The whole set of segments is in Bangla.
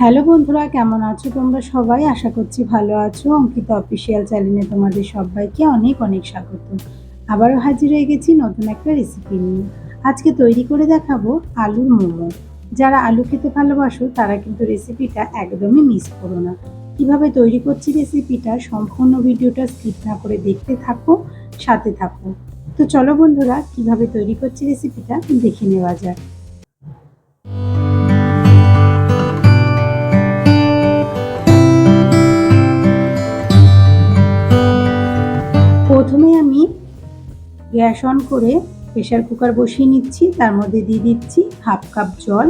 হ্যালো বন্ধুরা, কেমন আছো তোমরা সবাই? আশা করছি ভালো আছো। অঙ্কিত অফিসিয়াল চ্যানেলে তোমাদের সবাইকে অনেক অনেক স্বাগত। আবারও হাজির হয়ে গেছি নতুন একটা রেসিপি নিয়ে। আজকে তৈরি করে দেখাবো আলুর মোমো। যারা আলু খেতে ভালোবাসো, তারা কিন্তু রেসিপিটা একদমই মিস করো না। কীভাবে তৈরি করছি রেসিপিটা সম্পূর্ণ ভিডিওটা স্কিপ না করে দেখতে থাকো, সাথে থাকো। তো চলো বন্ধুরা, কীভাবে তৈরি করছি রেসিপিটা দেখে নেওয়া যাক। গ্যাস অন করে প্রেশার কুকার বসিয়ে নিচ্ছি। তার মধ্যে দিয়ে দিচ্ছি হাফ কাপ জল।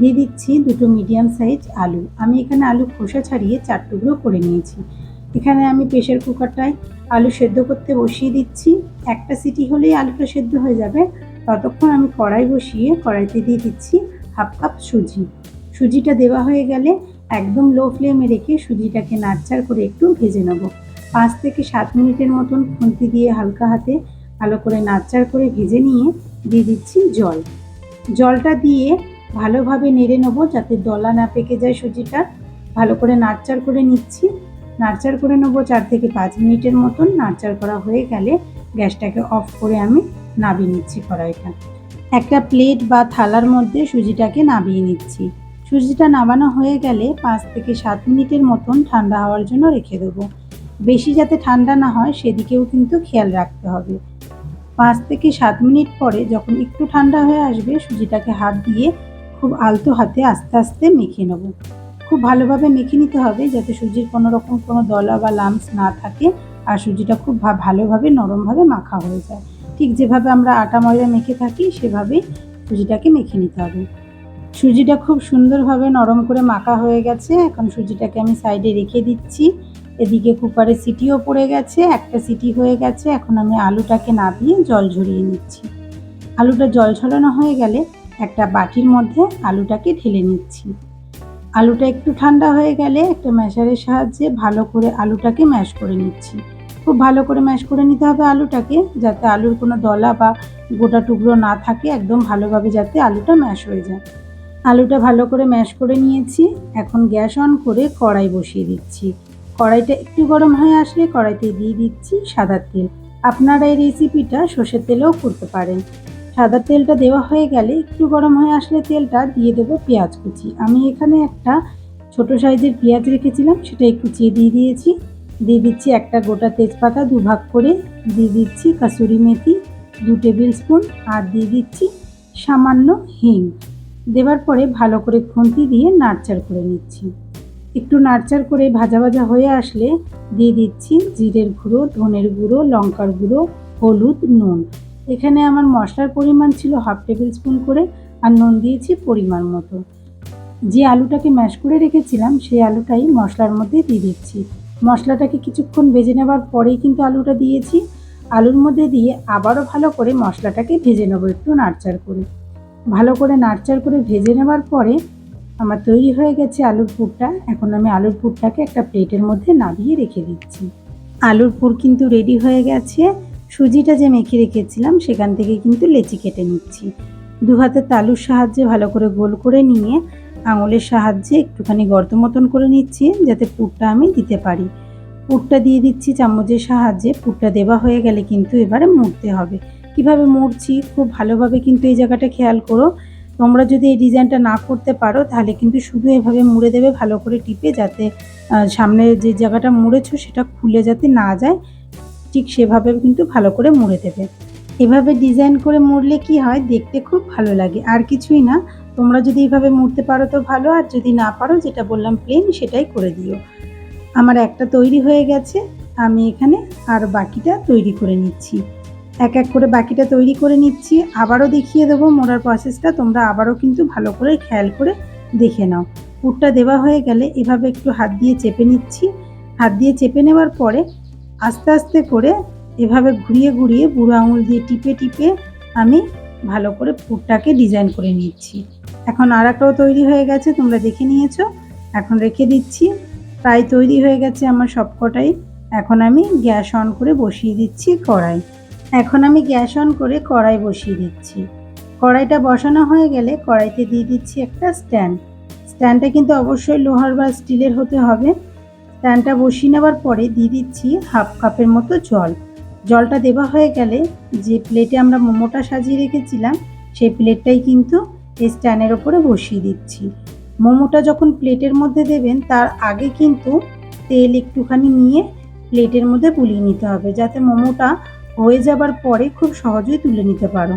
দিয়ে দিচ্ছি দুটো মিডিয়াম সাইজ আলু। আমি এখানে আলু খোসা ছাড়িয়ে চার টুকরো করে নিয়েছি। এখানে আমি প্রেশার কুকারটায় আলু সেদ্ধ করতে বসিয়ে দিচ্ছি। একটা সিটি হলেই আলুটা সেদ্ধ হয়ে যাবে। ততক্ষণ আমি কড়াই বসিয়ে কড়াইতে দিয়ে দিচ্ছি হাফ কাপ সুজি। সুজিটা দেওয়া হয়ে গেলে একদম লো ফ্লেমে রেখে সুজিটাকে নাড়চাড় করে একটু ভেজে নেব। পাঁচ থেকে সাত মিনিটের মতন খুন্তি দিয়ে হালকা হাতে ভালো করে নাড়চাড় করে ভেজে নিয়ে দিয়ে দিচ্ছি জল। জলটা দিয়ে ভালোভাবে নেড়ে নেব যাতে দলা না পেকে যায় সুজিটা। ভালো করে নাড়চাড় করে নিচ্ছি। নাড়চাড় করে নেব চার থেকে পাঁচ মিনিটের মতন। নাড়চাড় করা হয়ে গেলে গ্যাসটাকে অফ করে আমি নাবিয়ে নিচ্ছি কড়াইটা। একটা প্লেট বা থালার মধ্যে সুজিটাকে নাবিয়ে নিচ্ছি। সুজিটা নাবানো হয়ে গেলে পাঁচ থেকে সাত মিনিটের মতন ঠান্ডা হওয়ার জন্য রেখে দেবো। বেশি যাতে ঠান্ডা না হয় সেদিকেও কিন্তু খেয়াল রাখতে হবে। পাঁচ থেকে সাত মিনিট পরে যখন একটু ঠান্ডা হয়ে আসবে, সুজিটাকে হাত দিয়ে খুব আলতো হাতে আস্তে আস্তে মেখে নেব। খুব ভালোভাবে মেখে নিতে হবে যাতে সুজির কোনো রকম কোনো দলা বা লামস না থাকে আর সুজিটা খুব ভালোভাবে নরমভাবে মাখা হয়ে যায়। ঠিক যেভাবে আমরা আটা ময়দা মেখে থাকি, সেভাবেই সুজিটাকে মেখে নিতে হবে। সুজিটা খুব সুন্দরভাবে নরম করে মাখা হয়ে গেছে। এখন সুজিটাকে আমি সাইডে রেখে দিচ্ছি। এদিকে কুকারে সিটিও পড়ে গেছে, একটা সিটি হয়ে গেছে। এখন আমি আলুটাকে নাবিয়ে জল ঝরিয়ে নিচ্ছি। আলুটা জল ঝরানো হয়ে গেলে একটা বাটির মধ্যে আলুটাকে ঢেলে নিচ্ছি। আলুটা একটু ঠান্ডা হয়ে গেলে একটা ম্যাশারের সাহায্যে ভালো করে আলুটাকে ম্যাশ করে নিচ্ছি। খুব ভালো করে ম্যাশ করে নিতে হবে আলুটাকে, যাতে আলুর কোনো দলা বা গোটা টুকরো না থাকে, একদম ভালোভাবে যাতে আলুটা ম্যাশ হয়ে যায়। আলুটা ভালো করে ম্যাশ করে নিয়েছি। এখন গ্যাস অন করে কড়াই বসিয়ে দিচ্ছি। কড়াইটা একটু গরম হয়ে আসলে কড়াইতে দিয়ে দিচ্ছি সাদা তেল। আপনারা এই রেসিপিটা সর্ষের তেলেও করতে পারেন। সাদা তেলটা দেওয়া হয়ে গেলে একটু গরম হয়ে আসলে তেলটা দিয়ে দেবো পেঁয়াজ কুচি। আমি এখানে একটা ছোট সাইজের পেঁয়াজ রেখেছিলাম, সেটা কুচিয়ে দিয়ে দিয়েছি। দিয়ে দিচ্ছি একটা গোটা তেজপাতা দুভাগ করে। দিয়ে দিচ্ছি কাসুরি মেথি দু টেবিল স্পুন আর দিয়ে দিচ্ছি সামান্য হিং। দেওয়ার পরে ভালো করে খুন্তি দিয়ে নাড়চাড় করে নিচ্ছি। একটু নাড়চাড় করে ভাজা ভাজা হয়ে আসলে দিয়ে দিচ্ছি জিরের গুঁড়ো, ধনের গুঁড়ো, লঙ্কার গুঁড়ো, হলুদ, নুন। এখানে আমার মশলার পরিমাণ ছিল হাফ টেবিল স্পুন করে আর নুন দিয়েছি পরিমাণ মতো। যে আলুটাকে ম্যাশ করে রেখেছিলাম, সেই আলুটাই মশলার মধ্যে দিয়ে দিচ্ছি। মশলাটাকে কিছুক্ষণ ভেজে নেবার পরেই কিন্তু আলুটা দিয়েছি। আলুর মধ্যে দিয়ে আবারও ভালো করে মশলাটাকে ভেজে নেব একটু নাড়চাড় করে। ভালো করে নাড়চাড় করে ভেজে নেবার পরে আমার তৈরি হয়ে গেছে আলুর পুরটা। এখন আমি আলুর পুরটাকে একটা প্লেটের মধ্যে নাবিয়ে রেখে দিচ্ছি। আলুর পুর কিন্তু রেডি হয়ে গেছে। সুজিটা যে মেখে রেখেছিলাম, সেখান থেকে কিন্তু লেচি কেটে নিচ্ছি। দু হাতে তালুর সাহায্যে ভালো করে গোল করে নিয়ে আঙুলের সাহায্যে একটুখানি গর্ত মতন করে নিচ্ছি, যাতে পুরটা আমি দিতে পারি। পুরটা দিয়ে দিচ্ছি চামচের সাহায্যে। পুরটা দেওয়া হয়ে গেলে কিন্তু এবারে মুড়তে হবে। কীভাবে মুড়ছি? খুব ভালোভাবে কিন্তু এই জায়গাটা খেয়াল করো। তোমরা যদি এই ডিজাইনটা না করতে পারো, তাহলে কিন্তু শুধু এভাবে মুড়ে দেবে ভালো করে টিপে যাতে সামনে যে জায়গাটা মুড়েছো সেটা খুলে যাতে না যায়। ঠিক সেভাবে কিন্তু ভালো করে মুড়ে দেবে। এভাবে ডিজাইন করে মুড়লে কি হয়? দেখতে খুব ভালো লাগে। আর কিছুই না। তোমরা যদি এইভাবে মুড়তে পারো তো ভালো। আর যদি না পারো, যেটা বললাম প্লেন সেটাই করে দিও। আমার একটা তৈরি হয়ে গেছে। আমি এখানে আর বাকিটা তৈরি করে নিচ্ছি। এক এক করে বাকিটা তৈরি করে নিচ্ছি। আবারও দেখিয়ে দেবো মোড়ার প্রসেসটা তোমরা আবারও কিন্তু ভালো করে খেয়াল করে দেখে নাও। পুরটা দেওয়া হয়ে গেলে এভাবে একটু হাত দিয়ে চেপে নিচ্ছি। হাত দিয়ে চেপে নেওয়ার পরে আস্তে আস্তে করে এভাবে ঘুরিয়ে ঘুরিয়ে বুড়ো আঙুল দিয়ে টিপে টিপে আমি ভালো করে পুরটাকে ডিজাইন করে নিচ্ছি। এখন আর একটাও তৈরি হয়ে গেছে, তোমরা দেখে নিয়েছো। এখন রেখে দিচ্ছি। প্রায় তৈরি হয়ে গেছে আমার সবকটাই। এখন আমি গ্যাস অন করে বসিয়ে দিচ্ছি কড়াই। এখন আমি গ্যাস অন করে কড়াই বসিয়ে দিচ্ছি। কড়াইটা বসানো হয়ে গেলে কড়াইতে দিয়ে দিচ্ছি একটা স্ট্যান্ড। স্ট্যান্ডটা কিন্তু অবশ্যই লোহার বা স্টিলের হতে হবে। স্ট্যান্ডটা বসিয়ে নেওয়ার পরে দিয়ে দিচ্ছি হাফ কাপের মতো জল। জলটা দেওয়া হয়ে গেলে যে প্লেটে আমরা মোমোটা সাজিয়ে রেখেছিলাম, সেই প্লেটটাই কিন্তু এই স্ট্যান্ডের ওপরে বসিয়ে দিচ্ছি। মোমোটা যখন প্লেটের মধ্যে দেবেন, তার আগে কিন্তু তেল একটুখানি নিয়ে প্লেটের মধ্যে বুলিয়ে নিতে হবে, যাতে মোমোটা হয়ে যাবার পরে খুব সহজেই তুলে নিতে পারো।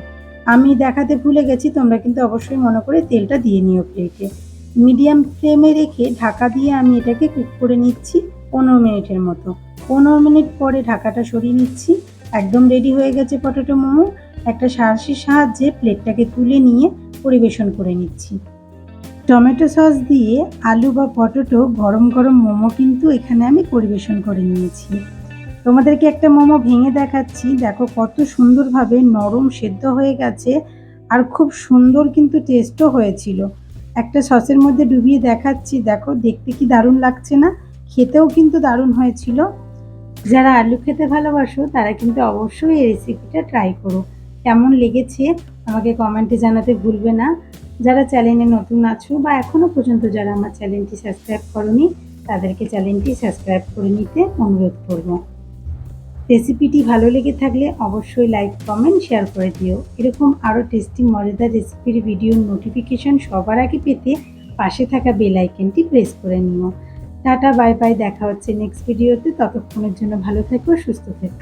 আমি দেখাতে ভুলে গেছি, তোমরা কিন্তু অবশ্যই মনে করে তেলটা দিয়ে নিও প্লেটে মিডিয়াম ফ্লেমে রেখে ঢাকা দিয়ে আমি এটাকে কুক করে নিচ্ছি পনেরো মিনিটের মতো। পনেরো মিনিট পরে ঢাকাটা সরিয়ে নিচ্ছি। একদম রেডি হয়ে গেছে পটেটো মোমো। একটা সাহসের সাহায্যে প্লেটটাকে তুলে নিয়ে পরিবেশন করে নিচ্ছি। টমেটো সস দিয়ে আলু বা পটেটো গরম গরম মোমো কিন্তু এখানে আমি পরিবেশন করে নিয়েছি। তোমাদেরকে একটা মোমো ভেঙে দেখাচ্ছি। দেখো কত সুন্দরভাবে নরম সেদ্ধ হয়ে গেছে আর খুব সুন্দর কিন্তু টেস্টও হয়েছিল। একটা সসের মধ্যে ডুবিয়ে দেখাচ্ছি। দেখো দেখতে কি দারুণ লাগছে না? খেতেও কিন্তু দারুণ হয়েছিল। যারা আলু খেতে ভালোবাসো, তারা কিন্তু অবশ্যই এই রেসিপিটা ট্রাই করো। কেমন লেগেছে আমাকে কমেন্টে জানাতে ভুলবে না। যারা চ্যানেলে নতুন আছো বা এখনও পর্যন্ত যারা আমার চ্যানেলটি সাবস্ক্রাইব করনি, তাদেরকে চ্যানেলটি সাবস্ক্রাইব করে নিতে অনুরোধ করব। রেসিপিটি ভালো লেগে থাকলে অবশ্যই লাইক, কমেন্ট, শেয়ার করে দিও। এরকম আরও টেস্টি, মজাদার রেসিপির ভিডিওর নোটিফিকেশন সবার আগে পেতে পাশে থাকা বেল আইকনটি প্রেস করে নিও। টাটা বাই বাই দেখা হচ্ছে নেক্সট ভিডিওতে ততক্ষণের জন্য ভালো থেকো, সুস্থ থেকো।